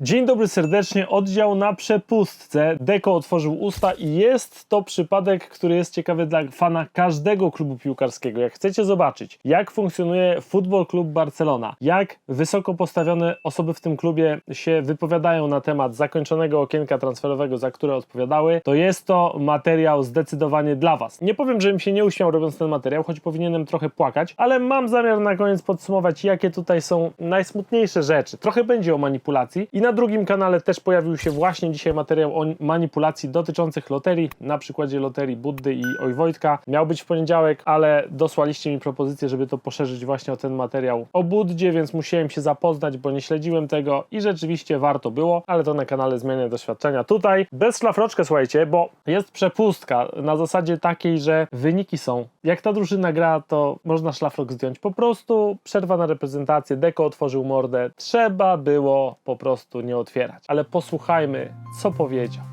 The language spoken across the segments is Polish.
Dzień dobry serdecznie, oddział na przepustce. Deko otworzył usta i jest to przypadek, który jest ciekawy dla fana każdego klubu piłkarskiego. Jak chcecie zobaczyć, jak funkcjonuje Futbol Klub Barcelona, jak wysoko postawione osoby w tym klubie się wypowiadają na temat zakończonego okienka transferowego, za które odpowiadały, to jest to materiał zdecydowanie dla Was. Nie powiem, żebym się nie uśmiał robiąc ten materiał, choć powinienem trochę płakać, ale mam zamiar na koniec podsumować, jakie tutaj są najsmutniejsze rzeczy. Trochę będzie o manipulacji i na drugim kanale też pojawił się właśnie dzisiaj materiał o manipulacji dotyczących loterii, na przykładzie loterii Buddy i Oj Wojtka. Miał być w poniedziałek, ale dosłaliście mi propozycję, żeby to poszerzyć właśnie o ten materiał o Buddzie, więc musiałem się zapoznać, bo nie śledziłem tego i rzeczywiście warto było, ale to na kanale Zmiany Doświadczenia. Tutaj bez szlafroczkę, słuchajcie, bo jest przepustka na zasadzie takiej, że wyniki są. Jak ta drużyna gra, to można szlafrok zdjąć. Po prostu przerwa na reprezentację, Deko otworzył mordę. Trzeba było po prostu nie otwierać. Ale posłuchajmy, co powiedział.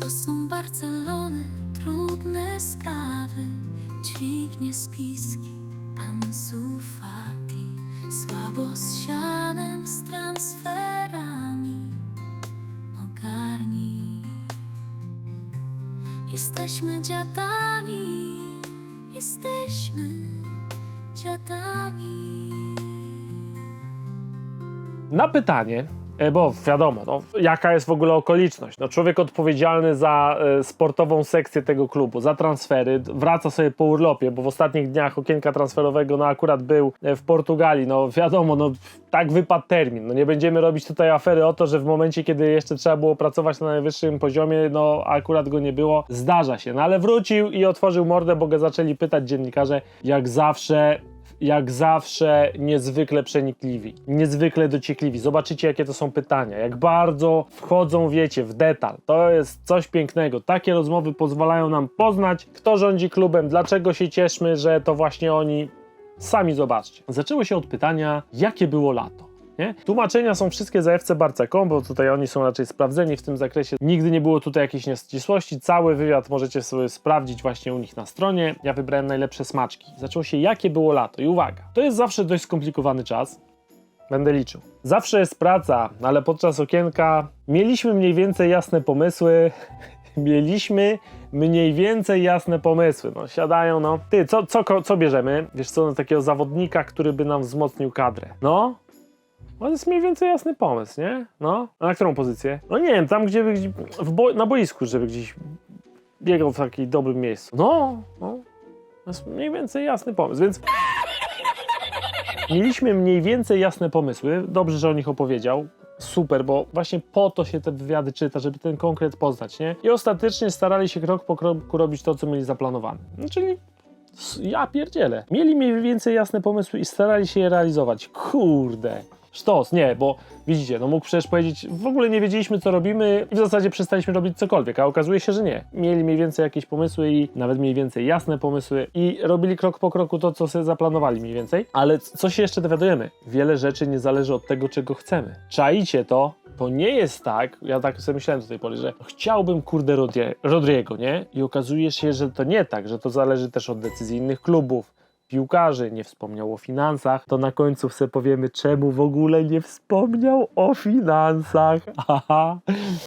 To są Barcelony, trudne sprawy, dźwignie spiski, Ansu Fati, słabo z sianem, z transferami, ogarnij. Jesteśmy dziadami, jesteśmy dziadami. Na pytanie, bo wiadomo, no, jaka jest w ogóle okoliczność. No, człowiek odpowiedzialny za e, sportową sekcję tego klubu, za transfery, wraca sobie po urlopie, bo w ostatnich dniach okienka transferowego no, akurat był e, w Portugalii. No wiadomo, no, tak wypadł termin. No, nie będziemy robić tutaj afery o to, że w momencie, kiedy jeszcze trzeba było pracować na najwyższym poziomie, no akurat go nie było. Zdarza się. No ale wrócił i otworzył mordę, bo go zaczęli pytać dziennikarze, jak zawsze jak zawsze niezwykle przenikliwi, niezwykle dociekliwi. Zobaczycie, jakie to są pytania, jak bardzo wchodzą, wiecie, w detal. To jest coś pięknego. Takie rozmowy pozwalają nam poznać, kto rządzi klubem, dlaczego się cieszmy, że to właśnie oni. Sami zobaczcie. Zaczęło się od pytania, jakie było lato. Nie? Tłumaczenia są wszystkie za FC Barca.com, bo tutaj oni są raczej sprawdzeni w tym zakresie. Nigdy nie było tutaj jakiejś nieścisłości. Cały wywiad możecie sobie sprawdzić właśnie u nich na stronie. Ja wybrałem najlepsze smaczki. Zaczęło się, jakie było lato. I uwaga, to jest zawsze dość skomplikowany czas. Będę liczył. Zawsze jest praca, ale podczas okienka mieliśmy mniej więcej jasne pomysły. mieliśmy mniej więcej jasne pomysły. No, siadają, no. Ty, co, co, co bierzemy? Wiesz co, na takiego zawodnika, który by nam wzmocnił kadrę. No, no to jest mniej więcej jasny pomysł, nie? No, a na którą pozycję? No nie wiem, tam gdzie gdzie- bo, na boisku, żeby gdzieś biegał w takim dobrym miejscu. No, no, to jest mniej więcej jasny pomysł, więc mieliśmy mniej więcej jasne pomysły. Dobrze, że o nich opowiedział. Super, bo właśnie po to się te wywiady czyta, żeby ten konkret poznać, nie? I ostatecznie starali się krok po kroku robić to, co mieli zaplanowane. No, czyli ja pierdzielę. Mieli mniej więcej jasne pomysły i starali się je realizować. Kurde. Sztos, nie, bo widzicie, no mógł przecież powiedzieć, w ogóle nie wiedzieliśmy co robimy i w zasadzie przestaliśmy robić cokolwiek, a okazuje się, że nie. Mieli mniej więcej jakieś pomysły i nawet mniej więcej jasne pomysły i robili krok po kroku to, co sobie zaplanowali mniej więcej. Ale co się jeszcze dowiadujemy? Wiele rzeczy nie zależy od tego, czego chcemy. Czaicie to? To nie jest tak, ja tak sobie myślałem do tej pory, że chciałbym kurde Rodrie, Rodriego, nie? I okazuje się, że to nie tak, że to zależy też od decyzji innych klubów, piłkarzy, nie wspomniał o finansach, to na końcu sobie powiemy, czemu w ogóle nie wspomniał o finansach. Haha.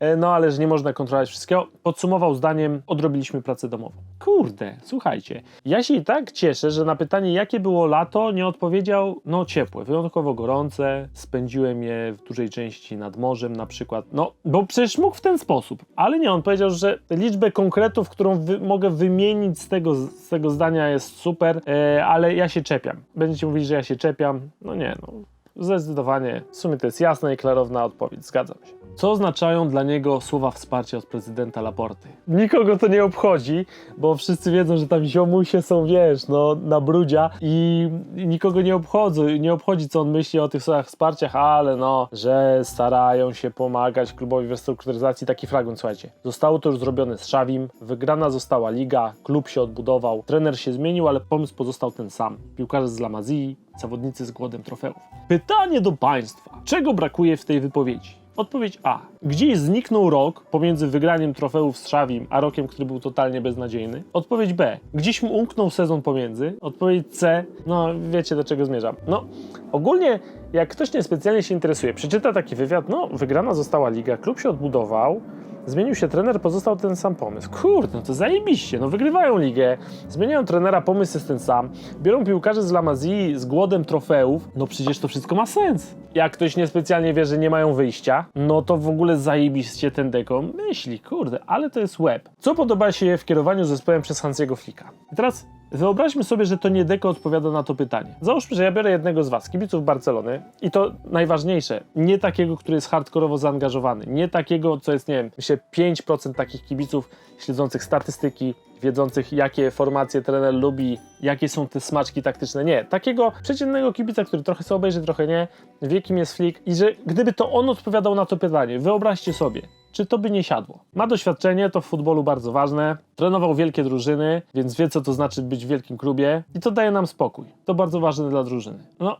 E, No ale że nie można kontrolować wszystkiego. Podsumował zdaniem, odrobiliśmy pracę domową. Kurde, słuchajcie, ja się i tak cieszę, że na pytanie, jakie było lato, nie odpowiedział, no ciepłe, wyjątkowo gorące, spędziłem je w dużej części nad morzem na przykład, no, bo przecież mógł w ten sposób, ale nie, on powiedział, że liczbę konkretów, którą wy, mogę wymienić z tego, z tego zdania jest super, e, ale ja się czepiam. Będziecie mówić, że ja się czepiam, no nie, no, Zdecydowanie, w sumie to jest jasna i klarowna odpowiedź, zgadzam się. Co oznaczają dla niego słowa wsparcia od prezydenta Laporty? Nikogo to nie obchodzi, bo wszyscy wiedzą, że tam ziomusie są, wiesz, no, na brudzia i nikogo nie obchodzi, nie obchodzi, co on myśli o tych słowach wsparciach, ale no, że starają się pomagać klubowi w restrukturyzacji. Taki fragment, słuchajcie. Zostało to już zrobione z Szawim, wygrana została liga, klub się odbudował, trener się zmienił, ale pomysł pozostał ten sam. Piłkarze z Lamazii, zawodnicy z głodem trofeów. Pytanie do Państwa. Czego brakuje w tej wypowiedzi? Odpowiedź A. Gdzieś zniknął rok pomiędzy wygraniem trofeów z Szawim, a rokiem, który był totalnie beznadziejny. Odpowiedź B. Gdzieś mu umknął sezon pomiędzy. Odpowiedź C. No, wiecie do czego zmierzam. No, ogólnie, jak ktoś niespecjalnie się interesuje, przeczyta taki wywiad, no, wygrana została liga, klub się odbudował, Zmienił się trener, pozostał ten sam pomysł. Kurde, no to zajebiście, no wygrywają ligę, zmieniają trenera, pomysł jest ten sam, biorą piłkarzy z Lamazii z głodem trofeów, no przecież to wszystko ma sens. Jak ktoś niespecjalnie wie, że nie mają wyjścia, no to w ogóle zajebiście ten deko myśli, kurde, ale to jest łeb. Co podoba się w kierowaniu zespołem przez Hansiego Flicka? I teraz Wyobraźmy sobie, że to nie Deko odpowiada na to pytanie. Załóżmy, że ja biorę jednego z Was, kibiców Barcelony, i to najważniejsze, nie takiego, który jest hardkorowo zaangażowany, nie takiego, co jest, nie wiem, myślę, 5% takich kibiców śledzących statystyki, wiedzących, jakie formacje trener lubi, jakie są te smaczki taktyczne. Nie, takiego przeciętnego kibica, który trochę sobie obejrzy, trochę nie, wie, kim jest Flick, i że gdyby to on odpowiadał na to pytanie, wyobraźcie sobie, czy to by nie siadło. Ma doświadczenie, to w futbolu bardzo ważne. Trenował wielkie drużyny, więc wie, co to znaczy być w wielkim klubie i to daje nam spokój. To bardzo ważne dla drużyny. No,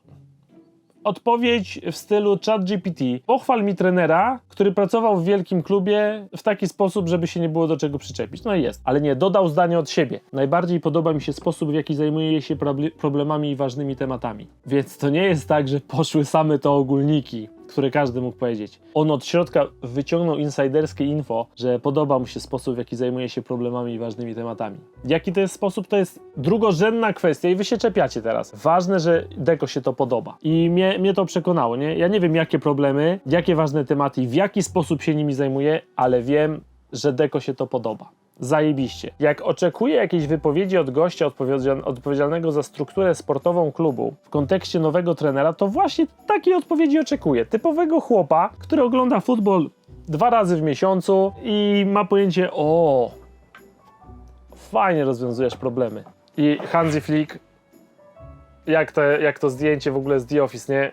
odpowiedź w stylu ChatGPT. Pochwal mi trenera, który pracował w wielkim klubie w taki sposób, żeby się nie było do czego przyczepić. No i jest. Ale nie, dodał zdanie od siebie. Najbardziej podoba mi się sposób, w jaki zajmuje się proble- problemami i ważnymi tematami. Więc to nie jest tak, że poszły same to ogólniki które każdy mógł powiedzieć. On od środka wyciągnął insiderskie info, że podoba mu się sposób, w jaki zajmuje się problemami i ważnymi tematami. Jaki to jest sposób, to jest drugorzędna kwestia i wy się czepiacie teraz. Ważne, że Deko się to podoba. I mnie, mnie to przekonało, nie? Ja nie wiem, jakie problemy, jakie ważne tematy i w jaki sposób się nimi zajmuje, ale wiem, że Deko się to podoba. Zajebiście. Jak oczekuję jakiejś wypowiedzi od gościa odpowiedzial- odpowiedzialnego za strukturę sportową klubu w kontekście nowego trenera, to właśnie takiej odpowiedzi oczekuję. Typowego chłopa, który ogląda futbol dwa razy w miesiącu i ma pojęcie, o, fajnie rozwiązujesz problemy. I Hansi Flick, jak jak to zdjęcie w ogóle z The Office, nie?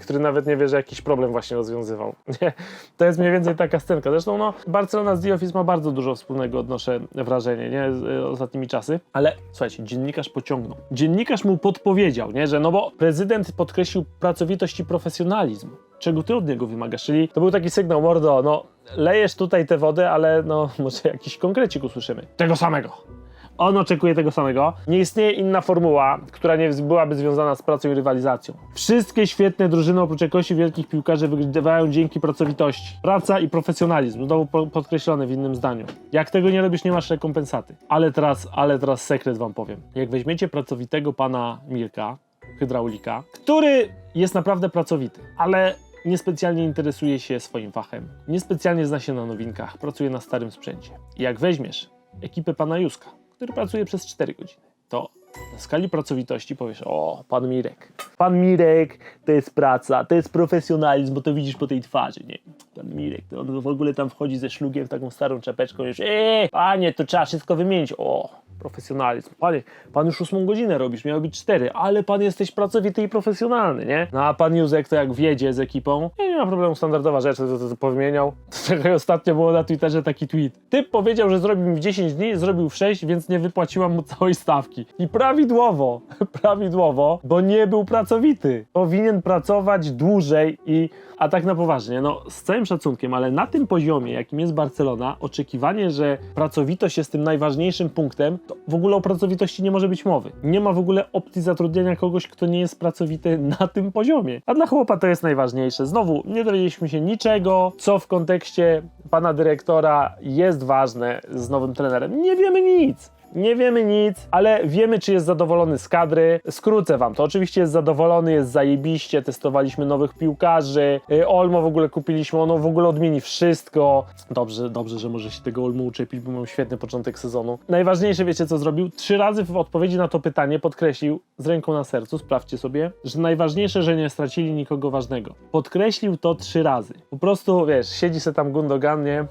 Który nawet nie wie, że jakiś problem właśnie rozwiązywał. To jest mniej więcej taka scenka. Zresztą no, Barcelona z The Office ma bardzo dużo wspólnego, odnoszę wrażenie, nie? Z, y, ostatnimi czasy. Ale słuchajcie, dziennikarz pociągnął. Dziennikarz mu podpowiedział, nie? Że no bo prezydent podkreślił pracowitość i profesjonalizm. Czego ty od niego wymagasz? Czyli to był taki sygnał, mordo, no lejesz tutaj tę wodę, ale no może jakiś konkrecik usłyszymy. Tego samego. On oczekuje tego samego. Nie istnieje inna formuła, która nie byłaby związana z pracą i rywalizacją. Wszystkie świetne drużyny oprócz jakości wielkich piłkarzy wygrywają dzięki pracowitości. Praca i profesjonalizm, znowu po- podkreślone w innym zdaniu. Jak tego nie robisz, nie masz rekompensaty. Ale teraz, ale teraz sekret wam powiem. Jak weźmiecie pracowitego pana Mirka, hydraulika, który jest naprawdę pracowity, ale niespecjalnie interesuje się swoim fachem, niespecjalnie zna się na nowinkach, pracuje na starym sprzęcie. Jak weźmiesz ekipę pana Juska, który pracuje przez 4 godziny, to na skali pracowitości powiesz, o, pan Mirek. Pan Mirek to jest praca, to jest profesjonalizm, bo to widzisz po tej twarzy, nie? Pan Mirek, to on w ogóle tam wchodzi ze szlugiem, taką starą czapeczką, już, eee, panie, to trzeba wszystko wymienić. O, profesjonalizm. Panie, pan już ósmą godzinę robisz, miało być cztery, ale pan jesteś pracowity i profesjonalny, nie? No a pan Józek to jak wjedzie z ekipą, nie, nie ma problemu, standardowa rzecz, to, to, to powymieniał. Czekaj, ostatnio było na Twitterze taki tweet. Typ powiedział, że zrobił mi w 10 dni, zrobił w 6, więc nie wypłaciłam mu całej stawki. I prawidłowo, prawidłowo, bo nie był pracowity. Powinien pracować dłużej i a tak na poważnie, no z całym szacunkiem, ale na tym poziomie, jakim jest Barcelona, oczekiwanie, że pracowitość jest tym najważniejszym punktem, to w ogóle o pracowitości nie może być mowy. Nie ma w ogóle opcji zatrudnienia kogoś, kto nie jest pracowity na tym poziomie. A dla chłopa to jest najważniejsze. Znowu, nie dowiedzieliśmy się niczego, co w kontekście pana dyrektora jest ważne z nowym trenerem. Nie wiemy nic. Nie wiemy nic, ale wiemy, czy jest zadowolony z kadry. Skrócę wam to. Oczywiście jest zadowolony, jest zajebiście. Testowaliśmy nowych piłkarzy. Y, Olmo w ogóle kupiliśmy, ono w ogóle odmieni wszystko. Dobrze, dobrze, że może się tego Olmo uczepić, bo mam świetny początek sezonu. Najważniejsze, wiecie co zrobił? Trzy razy w odpowiedzi na to pytanie podkreślił z ręką na sercu, sprawdźcie sobie, że najważniejsze, że nie stracili nikogo ważnego. Podkreślił to trzy razy. Po prostu, wiesz, siedzi se tam Gundogan, nie?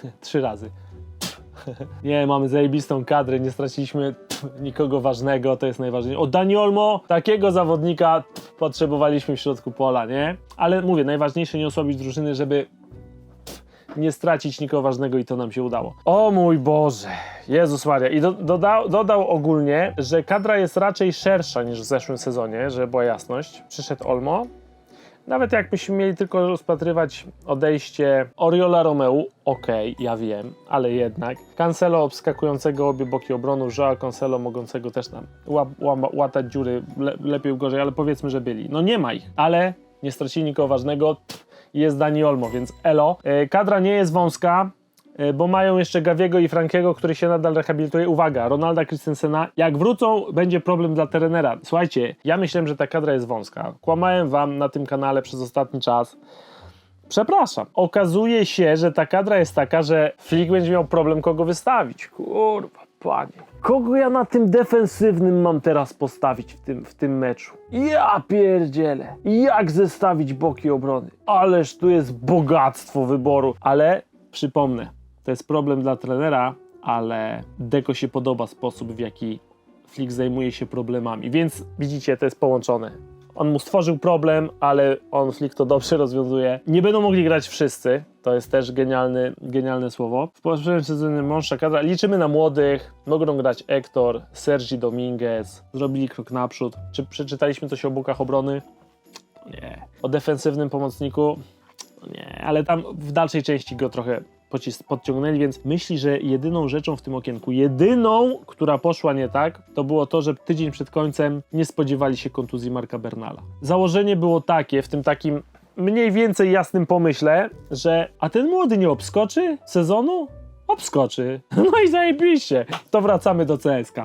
trzy razy. Nie, mamy zajebistą kadrę, nie straciliśmy pff, nikogo ważnego, to jest najważniejsze. O Dani Olmo, takiego zawodnika pff, potrzebowaliśmy w środku pola, nie? Ale mówię, najważniejsze nie osłabić drużyny, żeby nie stracić nikogo ważnego i to nam się udało. O mój Boże, Jezus Maria. I do, dodał, dodał ogólnie, że kadra jest raczej szersza niż w zeszłym sezonie, żeby była jasność. Przyszedł Olmo, Nawet jakbyśmy mieli tylko rozpatrywać odejście Oriola Romeu, okej, ja wiem, ale jednak. Cancelo obskakującego obie boki obronu, Joao Cancelo mogącego też tam ła, łama, łatać dziury, le, lepiej gorzej, ale powiedzmy, że byli. No nie ma ich, ale nie stracili nikogo ważnego. Pff, jest Dani Olmo, więc elo. E, kadra nie jest wąska, bo mają jeszcze Gaviego i Frankiego, który się nadal rehabilituje. Uwaga, Ronalda Christensena. Jak wrócą, będzie problem dla trenera. Słuchajcie, ja myślałem, że ta kadra jest wąska. Kłamałem wam na tym kanale przez ostatni czas. Przepraszam. Okazuje się, że ta kadra jest taka, że Flick będzie miał problem kogo wystawić. Kurwa, panie. Kogo ja na tym defensywnym mam teraz postawić w tym, w tym meczu? Ja pierdzielę. Jak zestawić boki obrony? Ależ tu jest bogactwo wyboru. Ale przypomnę, to jest problem dla trenera, ale Deko się podoba sposób, w jaki Flick zajmuje się problemami. Więc widzicie, to jest połączone. On mu stworzył problem, ale on Flick to dobrze rozwiązuje. Nie będą mogli grać wszyscy. To jest też genialny, genialne słowo. W poprzednim sezonie mąższa kadra. Liczymy na młodych. Mogą grać Hector, Sergi Dominguez. Zrobili krok naprzód. Czy przeczytaliśmy coś o bokach obrony? Nie. O defensywnym pomocniku? Nie, ale tam w dalszej części go trochę podciągnęli, więc myśli, że jedyną rzeczą w tym okienku, jedyną, która poszła nie tak, to było to, że tydzień przed końcem nie spodziewali się kontuzji Marka Bernala. Założenie było takie, w tym takim mniej więcej jasnym pomyśle, że a ten młody nie obskoczy sezonu? Obskoczy. No i zajebiście. To wracamy do CSK.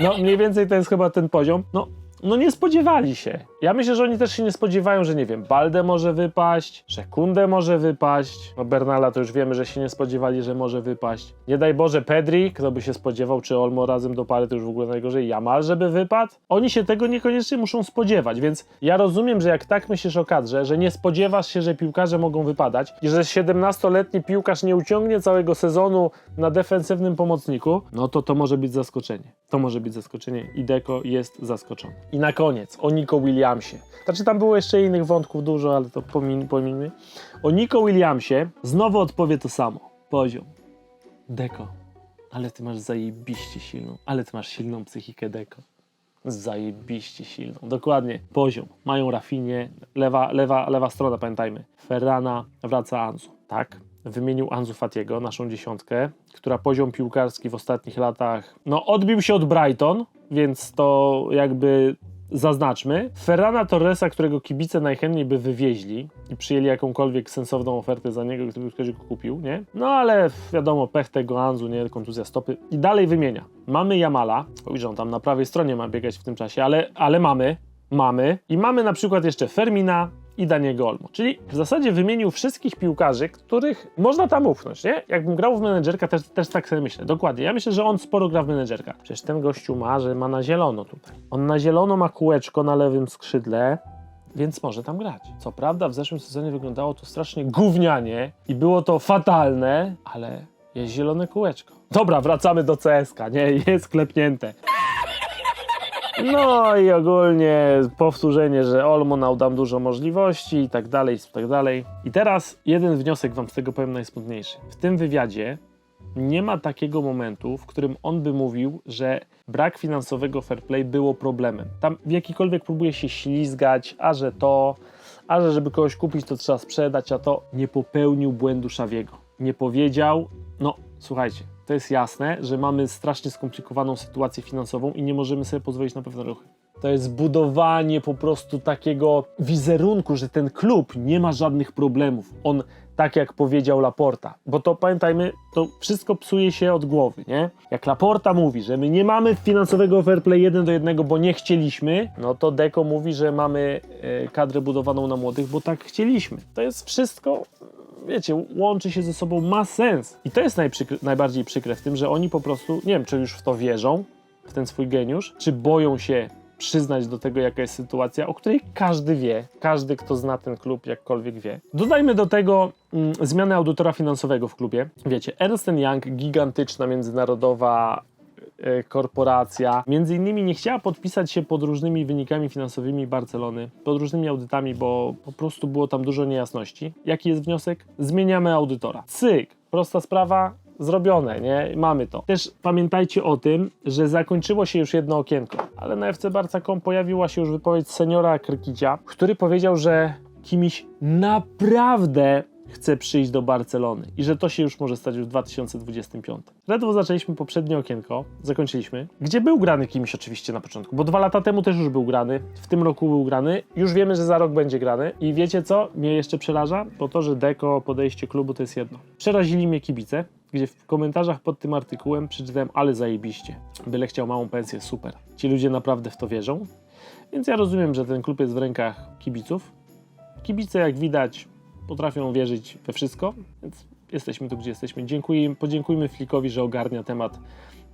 No, mniej więcej to jest chyba ten poziom. No, no nie spodziewali się. Ja myślę, że oni też się nie spodziewają, że nie wiem, Balde może wypaść, że Kunde może wypaść. No Bernala to już wiemy, że się nie spodziewali, że może wypaść. Nie daj Boże Pedri, kto by się spodziewał, czy Olmo razem do pary, to już w ogóle najgorzej. Jamal, żeby wypadł. Oni się tego niekoniecznie muszą spodziewać, więc ja rozumiem, że jak tak myślisz o kadrze, że nie spodziewasz się, że piłkarze mogą wypadać i że 17-letni piłkarz nie uciągnie całego sezonu na defensywnym pomocniku, no to to może być zaskoczenie. To może być zaskoczenie i Deco jest zaskoczony. I na koniec o Nico Williamsie. Znaczy tam było jeszcze innych wątków dużo, ale to pomin pominmy. O Nico Williamsie znowu odpowie to samo. Poziom. Deco. Ale ty masz zajebiście silną, ale ty masz silną psychikę Deco. Zajebiście silną. Dokładnie. Poziom. Mają Rafinie, lewa, lewa, lewa strona, pamiętajmy. Ferrana, wraca Anzu. Tak. Wymienił Anzu Fatiego, naszą dziesiątkę, która poziom piłkarski w ostatnich latach, no odbił się od Brighton, więc to jakby zaznaczmy. Ferrana Torresa, którego kibice najchętniej by wywieźli i przyjęli jakąkolwiek sensowną ofertę za niego, gdyby ktoś go kupił, nie? No ale wiadomo, pech tego Anzu, nie? Kontuzja stopy. I dalej wymienia. Mamy Jamala, że on tam na prawej stronie ma biegać w tym czasie, ale, ale mamy, mamy. I mamy na przykład jeszcze Fermina, i Daniego Olmo. Czyli w zasadzie wymienił wszystkich piłkarzy, których można tam ufnąć, nie? Jakbym grał w menedżerka, też, też tak sobie myślę. Dokładnie. Ja myślę, że on sporo gra w menedżerka. Przecież ten gościu ma, że ma na zielono tutaj. On na zielono ma kółeczko na lewym skrzydle, więc może tam grać. Co prawda w zeszłym sezonie wyglądało to strasznie gównianie i było to fatalne, ale jest zielone kółeczko. Dobra, wracamy do CSK, nie? Jest klepnięte. No i ogólnie powtórzenie, że Olmo dał nam dużo możliwości i tak dalej, i tak dalej. I teraz jeden wniosek wam z tego powiem najsmutniejszy. W tym wywiadzie nie ma takiego momentu, w którym on by mówił, że brak finansowego fair play było problemem. Tam w jakikolwiek próbuje się ślizgać, a że to, a że żeby kogoś kupić, to trzeba sprzedać, a to nie popełnił błędu Szawiego. Nie powiedział, no słuchajcie, to jest jasne, że mamy strasznie skomplikowaną sytuację finansową i nie możemy sobie pozwolić na pewne ruchy. To jest budowanie po prostu takiego wizerunku, że ten klub nie ma żadnych problemów. On, tak jak powiedział Laporta, bo to pamiętajmy, to wszystko psuje się od głowy, nie? Jak Laporta mówi, że my nie mamy finansowego fair play 1 do 1, bo nie chcieliśmy, no to Deco mówi, że mamy e, kadrę budowaną na młodych, bo tak chcieliśmy. To jest wszystko wiecie, łączy się ze sobą, ma sens. I to jest najbardziej przykre w tym, że oni po prostu, nie wiem, czy już w to wierzą, w ten swój geniusz, czy boją się przyznać do tego, jaka jest sytuacja, o której każdy wie, każdy, kto zna ten klub, jakkolwiek wie. Dodajmy do tego mm, zmianę audytora finansowego w klubie. Wiecie, Ernst Young, gigantyczna międzynarodowa korporacja, między innymi nie chciała podpisać się pod różnymi wynikami finansowymi Barcelony, pod różnymi audytami, bo po prostu było tam dużo niejasności. Jaki jest wniosek? Zmieniamy audytora. Cyk! Prosta sprawa, zrobione, nie? Mamy to. Też pamiętajcie o tym, że zakończyło się już jedno okienko, ale na FC Barca.com pojawiła się już wypowiedź seniora Krykicia, który powiedział, że Kimiś naprawdę chce przyjść do Barcelony i że to się już może stać w 2025. Ledwo zaczęliśmy poprzednie okienko, zakończyliśmy, gdzie był grany Kimiś oczywiście na początku, bo dwa lata temu też już był grany, w tym roku był grany, już wiemy, że za rok będzie grany i wiecie co mnie jeszcze przeraża? Bo to, że Deko, podejście klubu to jest jedno. Przerazili mnie kibice, gdzie w komentarzach pod tym artykułem przeczytałem, ale zajebiście, byle chciał małą pensję, super. Ci ludzie naprawdę w to wierzą, więc ja rozumiem, że ten klub jest w rękach kibiców. Kibice, jak widać, potrafią wierzyć we wszystko, więc jesteśmy tu, gdzie jesteśmy. Dziękuję, podziękujmy Flikowi, że ogarnia temat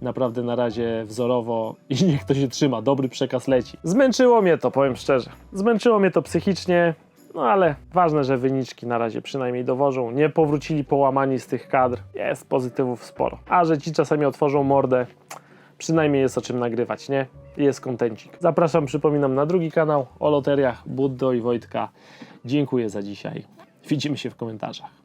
naprawdę na razie wzorowo i niech to się trzyma. Dobry przekaz leci. Zmęczyło mnie to, powiem szczerze. Zmęczyło mnie to psychicznie, no ale ważne, że wyniczki na razie przynajmniej dowożą. Nie powrócili połamani z tych kadr. Jest pozytywów sporo. A że ci czasami otworzą mordę, przynajmniej jest o czym nagrywać, nie? Jest kontencik. Zapraszam, przypominam, na drugi kanał o loteriach Buddo i Wojtka. Dziękuję za dzisiaj. Widzimy się w komentarzach.